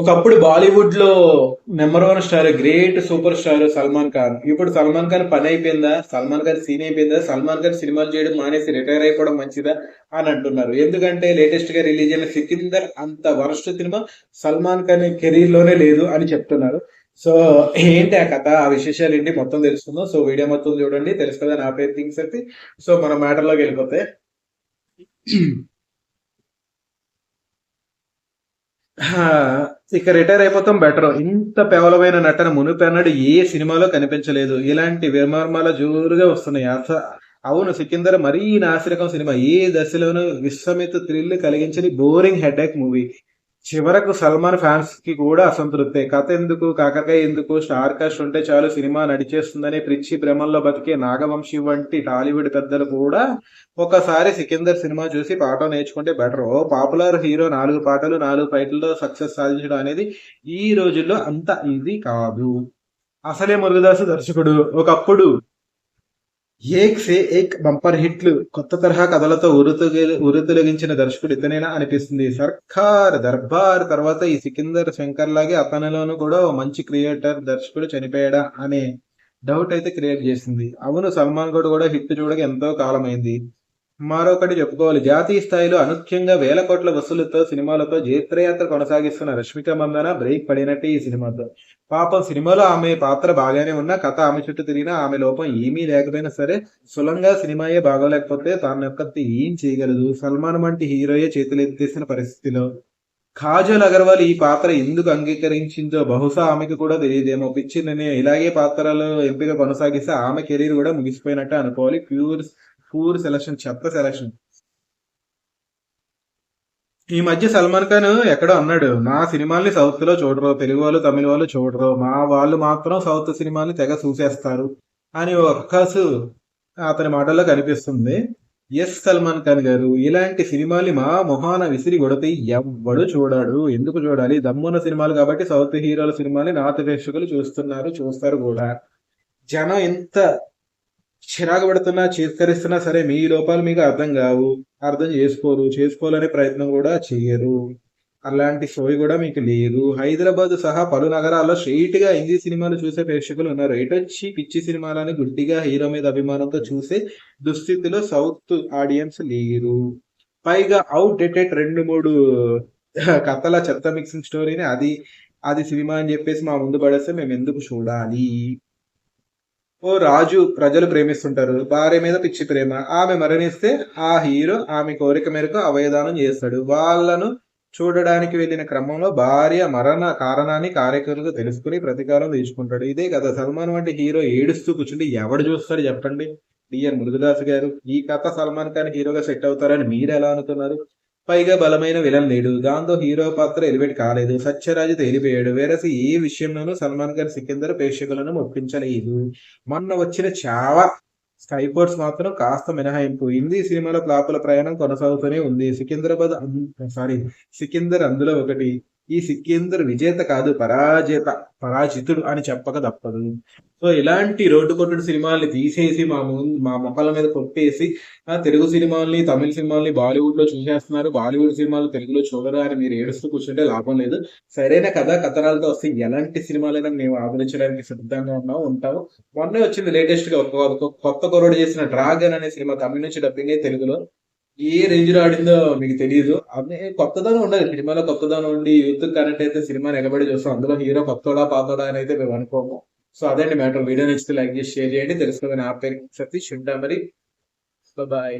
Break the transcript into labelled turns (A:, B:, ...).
A: ఒకప్పుడు బాలీవుడ్లో number one star great super star Salman Khan. ఇప్పుడు సల్మాన్ ఖాన్ పని అయిపోయిందా? సల్మాన్ ఖాన్ సీన్ అయిపోయిందా? సల్మాన్ ఖాన్ సినిమాలు చేయడం మానేసి రిటైర్ అయిపోవడం మంచిదా అని అంటున్నారు. ఎందుకంటే లేటెస్ట్గా రిలీజ్ అయిన సికిందర్ అంత వరస్ట్ సినిమా సల్మాన్ ఖాన్ కెరీర్లోనే లేదు అని చెప్తున్నారు. సో ఏంటి ఆ కథ? ఆ విశేషాలు ఏంటి? మొత్తం తెలుసుకుందాం. సో వీడియో మొత్తం చూడండి. తెలుసు కదా నా పేరు థింగ్స్ అయితే సో మన మ్యాటర్లోకి వెళ్ళిపోతే ఇక రిటైర్ అయిపోతాం బెటర్. ఇంత పేవలమైన నటన మునుపెన్నడు ఏ సినిమాలో కనిపించలేదు. ఇలాంటి విమర్మాల జోరుగా వస్తున్నాయి. అస- అవును సికిందర్ మరీ నాసిరకం సినిమా. ఏ దశలోనూ విశ్వమిత థ్రిల్ కలిగించని బోరింగ్ హెడేక్ మూవీ. చివరకు సల్మాన్ ఫ్యాన్స్కి కూడా అసంతృప్తే. కథ ఎందుకు కాకరకాయ ఎందుకు స్టార్ కాస్ట్ ఉంటే చాలు సినిమా నడిచేస్తుందని ప్రిచ్చి భ్రమంలో బతికే నాగవంశి వంటి టాలీవుడ్ పెద్దలు కూడా ఒకసారి సికిందర్ సినిమా చూసి పాఠం నేర్చుకుంటే బెటర్. ఓ పాపులర్ హీరో నాలుగు పాటలు నాలుగు ఫైట్లలో సక్సెస్ సాధించడం అనేది ఈ రోజుల్లో అంత ఈజీ కాదు. అసలే మురుగదాసు దర్శకుడు. ఒకప్పుడు ఏక్ సే ఏక్ బంపర్ హిట్లు కొత్త తరహా కథలతో ఉరుతుగ- ఉరుతులగించిన దర్శకుడు ఇతనేనా అనిపిస్తుంది. సర్కార్ దర్బార్ తర్వాత ఈ సికిందర్ శంకర్ లాగే అతనిలోనూ కూడా ఓ మంచి క్రియేటర్ దర్శకుడు చనిపోయాడా అనే డౌట్ అయితే క్రియేట్ చేసింది. అవును సల్మాన్ గౌడ్ కూడా హిట్ చూడక ఎంతో కాలమైంది. మరొకటి చెప్పుకోవాలి. జాతీయ స్థాయిలో అనూహ్యంగా వేల కోట్ల వసూలతో సినిమాలతో జైత్రయాత్ర కొనసాగిస్తున్న రష్మిక మందన బ్రేక్ పడినట్టే ఈ సినిమాతో. పాపం సినిమాలో ఆమె పాత్ర బాగానే ఉన్నా కథ ఆమె చుట్టూ తిరిగినా ఆమె లోపం ఏమీ లేకపోయినా సరే సులంగా సినిమాయే బాగోలేకపోతే తాను ఒక్కతి ఏం చేయగలదు? సల్మాన్ వంటి హీరోయే చేతులు ఎత్తేసిన పరిస్థితిలో. కాజల్ అగర్వాల్ ఈ పాత్ర ఎందుకు అంగీకరించిందో బహుశా ఆమెకు కూడా తెలియదేమో. పిచ్చి నేను ఇలాగే పాత్రలో ఎంపిక కొనసాగిస్తే ఆమె కెరీర్ కూడా ముగిసిపోయినట్టు అనుకోవాలి. ప్యూర్ పూర్ సెలక్షన్ చెత్త సెలక్షన్. ఈ మధ్య సల్మాన్ ఖాన్ ఎక్కడో అన్నాడు నా సినిమాల్ని సౌత్లో చూడరు తెలుగు వాళ్ళు తమిళ వాళ్ళు చూడరు. మా వాళ్ళు మాత్రం సౌత్ సినిమాల్ని తెగ చూసేస్తారు. అని ఒక్కసు అతని మాటల్లో కనిపిస్తుంది. ఎస్ సల్మాన్ ఖాన్ గారు ఇలాంటి సినిమాల్ని మా మొహాన విసిరి కొడితే ఎవ్వడు చూడాడు. ఎందుకు చూడాలి? దమ్మున్న సినిమాలు కాబట్టి సౌత్ హీరోల సినిమాని నార్త్ ప్రేక్షకులు చూస్తున్నారు చూస్తారు కూడా. జనం ఎంత చిరాకు పడుతున్నా చేత్కరిస్తున్నా సరే మీ లోపాలు మీకు అర్థం కావు. అర్థం చేసుకోరు. చేసుకోవాలనే ప్రయత్నం కూడా చేయరు. అలాంటి సోయి కూడా మీకు లేదు. హైదరాబాద్ సహా పలు నగరాల్లో స్ట్రైట్గా హిందీ సినిమాలు చూసే ప్రేక్షకులు ఉన్నారు. ఎటొచ్చి పిచ్చి సినిమాలని గుడ్డిగా హీరో మీద అభిమానంతో చూసే దుస్థితిలో సౌత్ ఆడియన్స్ లేరు. పైగా అవుట్ డేటెడ్ రెండు మూడు కథల చెత్త మిక్సింగ్ స్టోరీని అది అది సినిమా అని చెప్పేసి మా ముందు పడేస్తే మేము ఎందుకు చూడాలి? ఓ రాజు ప్రజలు ప్రేమిస్తుంటారు. భార్య మీద పిచ్చి ప్రేమ. ఆమె మరణిస్తే ఆ హీరో ఆమె కోరిక మేరకు అవయదానం చేస్తాడు. వాళ్ళను చూడడానికి వెళ్ళిన క్రమంలో భార్య మరణ కారణాన్ని కార్యకర్తలు తెలుసుకుని ప్రతీకారం తీసుకుంటాడు ఇదే కదా సల్మాన్ వంటి హీరో ఏడుస్తూ కూర్చుంటే ఎవడు చూస్తాడు చెప్పండి? డిఎన్ మురుగదాస్ గారు. ఈ కథ సల్మాన్ ఖాన్ హీరోగా సెట్ అవుతారని మీరు ఎలా అనుకున్నారు? పైగా బలమైన విలన్ లేడు. దాంతో హీరో పాత్ర ఎలివేట్ కాలేదు. సత్యరాజు తేలిపోయాడు. వేరసి ఏ విషయంలోనూ సల్మాన్ ఖాన్ సికిందర్ ప్రేక్షకులను ఒప్పించలేదు మొన్న వచ్చిన చావా స్కైపోర్ట్స్ మాత్రం కాస్త మినహాయింపు. హిందీ సినిమాల ఫ్లాపుల ప్రయాణం కొనసాగుతూనే ఉంది. సికింద్రాబాద్ సారీ సికిందర్ అందులో ఒకటి. ఈ సిక్కేంద్ర విజేత కాదు పరాజిత పరాజితుడు అని చెప్పక తప్పదు. సో ఇలాంటి రోడ్డు కొట్టుడు సినిమాల్ని తీసేసి మా ముందు మా మొక్కల మీద కొట్టేసి ఆ తెలుగు సినిమాల్ని తమిళ సినిమాల్ని బాలీవుడ్లో చూసేస్తున్నారు. బాలీవుడ్ సినిమాలు తెలుగులో చూడరా అని మీరు ఏడుస్తూ కూర్చుంటే లాభం లేదు. సరైన కథ కథనాలతో వస్తే ఎలాంటి సినిమాలైనా మేము ఆదరించడానికి సిద్ధంగా ఉన్నాం ఉంటాము మొన్నే వచ్చింది లేటెస్ట్గా ఒక కొత్త కొరడు చేసిన డ్రాగన్ అనే సినిమా తమిళ నుంచి డబ్బింగ్ అయ్యి తెలుగులో. ఏ రేంజ్లో ఆడిందో మీకు తెలియదు అదే కొత్తదనం ఉండాలి సినిమాలో కొత్తదనం ఉండి యూత్ కనెక్ట్ అయితే సినిమా నిలబడి చూస్తాం. అందులో హీరో కొత్తోడా పాతోడా అని అయితే మేము అనుకోము. సో అదండి మ్యాటర్. వీడియో నచ్చితే లైక్ చేసి షేర్ చేయండి. తెలుసుకోదని ఆ పేరు సతీష్ ఉంటా మరి. బాయ్